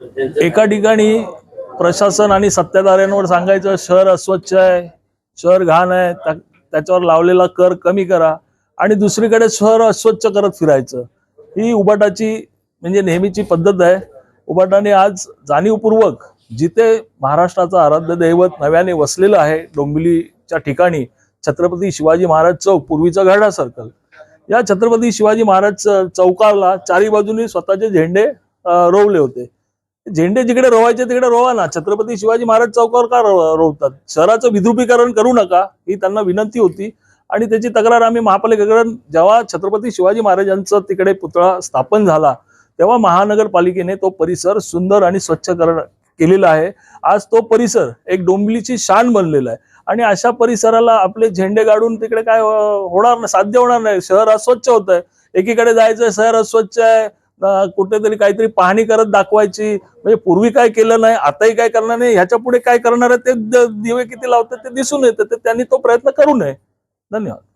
एका ठिकाणी प्रशासन आणि सत्ताधाऱ्यांवर सांगायचं शहर अस्वच्छ आहे शहर घाण आहे त्याच्यावर लावलेला कर कमी करा आणि दुसरीकडे शहर अस्वच्छ करत फिरायचं. ही उबाटाची म्हणजे नेहमीची पद्धत आहे. उबाटाने आज जाणीवपूर्वक जिथे महाराष्ट्राचं आराध्य दैवत नव्याने वसलेलं आहे डोंबिवलीच्या ठिकाणी छत्रपती शिवाजी महाराज चौक पूर्वीचा घरडा सर्कल या छत्रपती शिवाजी महाराज चौकाला चारी बाजूनी स्वतःचे झेंडे रोवले होते. झेंडे जिकडे रोवायचे तिकडे रोवा ना. छत्रपती शिवाजी महाराज चौकावर का रोवतात? शहराचं विद्रुपीकरण करू नका ही त्यांना विनंती होती. आणि त्याची तक्रार आम्ही महापालिकेकडे जेव्हा छत्रपती शिवाजी महाराजांचा तिकडे पुतळा स्थापन झाला तेव्हा महानगरपालिकेने तो परिसर सुंदर आणि स्वच्छ करण केलेला आहे. आज तो परिसर एक डोंबिलीची शान बनलेला आहे. आणि अशा परिसराला आपले झेंडे गाडून तिकडे काय होणार नाही साध्य होणार नाही. शहर अस्वच्छ होत आहे एकीकडे जायचं शहर अस्वच्छ आहे. कुठेतरी काहीतरी पाहणी करत दाखवायची. म्हणजे पूर्वी काय केलं नाही आताही काय करणार नाही ह्याच्या पुढे काय करणार आहे ते दिवे किती लावतात ते दिसून येतं ते त्यांनी तो प्रयत्न करू नये. धन्यवाद.